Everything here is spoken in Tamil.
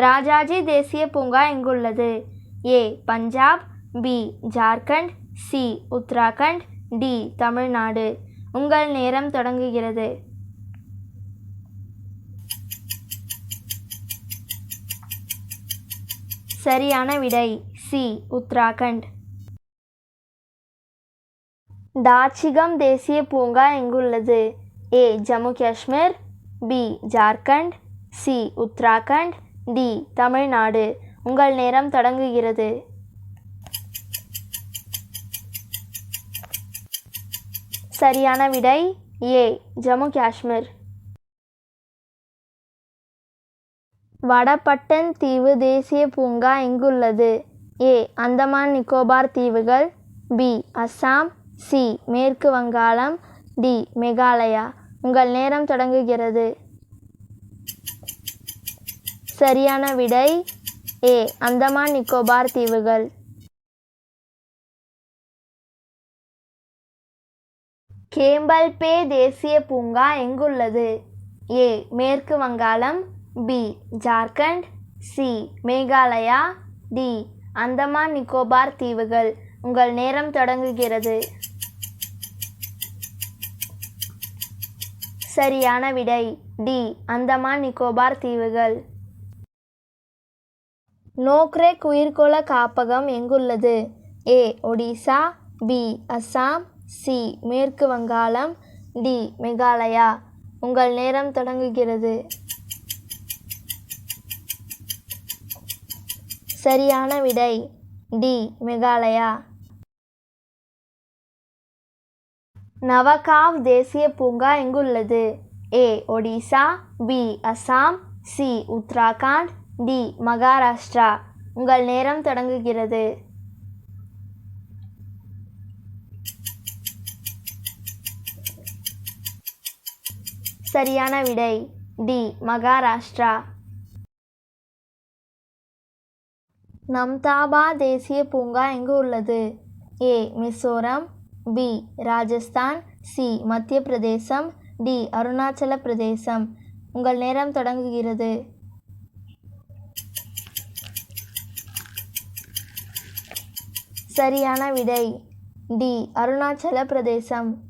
ராஜாஜி தேசிய பூங்கா எங்குள்ளது? A. Punjab B. Jharkhand C. Uttarakhand D. Tamil Nadu. உங்கள் நேரம் தொடங்குகிறது. சரியான விடை சி. உத்தராகண்ட். டாச்சிகம் தேசிய பூங்கா எங்குள்ளது? A. Jammu Kashmir B. Jharkhand C. Uttarakhand D Tamil Nadu. உங்கள் நேரம் தொடங்குகிறது. சரியான விடை ஏ ஜம்மு காஷ்மீர். வடபட்டன் தீவு தேசிய பூங்கா எங்குள்ளது? ஏ அந்தமான் நிக்கோபார் தீவுகள். பி அஸ்ஸாம். சி மேற்கு வங்காளம். டி மேகாலயா. உங்கள் நேரம் தொடங்குகிறது. சரியான விடை ஏ. அந்தமான் நிக்கோபார் தீவுகள். கேம்பல்பே தேசிய பூங்கா எங்குள்ளது? ஏ. மேற்கு வங்காளம் B. Jharkhand C. Meghalaya D. Andaman Nicobar தீவுகள். உங்கள் நேரம் தொடங்குகிறது. சரியான விடை டி. அந்தமான் நிக்கோபார் தீவுகள். நோக்ரேக் உயிர்கோள காப்பகம் எங்குள்ளது? A. Odisha B. Assam C. மேற்கு வங்காளம் டி. மேகாலயா. உங்கள் நேரம் தொடங்குகிறது. சரியான விடை டி. மேகாலயா. நவகாவ் தேசிய பூங்கா எங்குள்ளது? A. Odisha B. Assam C. Uttarakhand D Maharashtra உங்கள் நேரம் தொடங்குகிறது. சரியான விடை டி மகாராஷ்டிரா. நம்தாபா தேசிய பூங்கா எங்கு உள்ளது? A Mizoram B Rajasthan C மத்திய பிரதேசம் டி அருணாச்சல பிரதேசம் உங்கள் நேரம் தொடங்குகிறது. சரியான விடை. டி. அருணாச்சல பிரதேசம்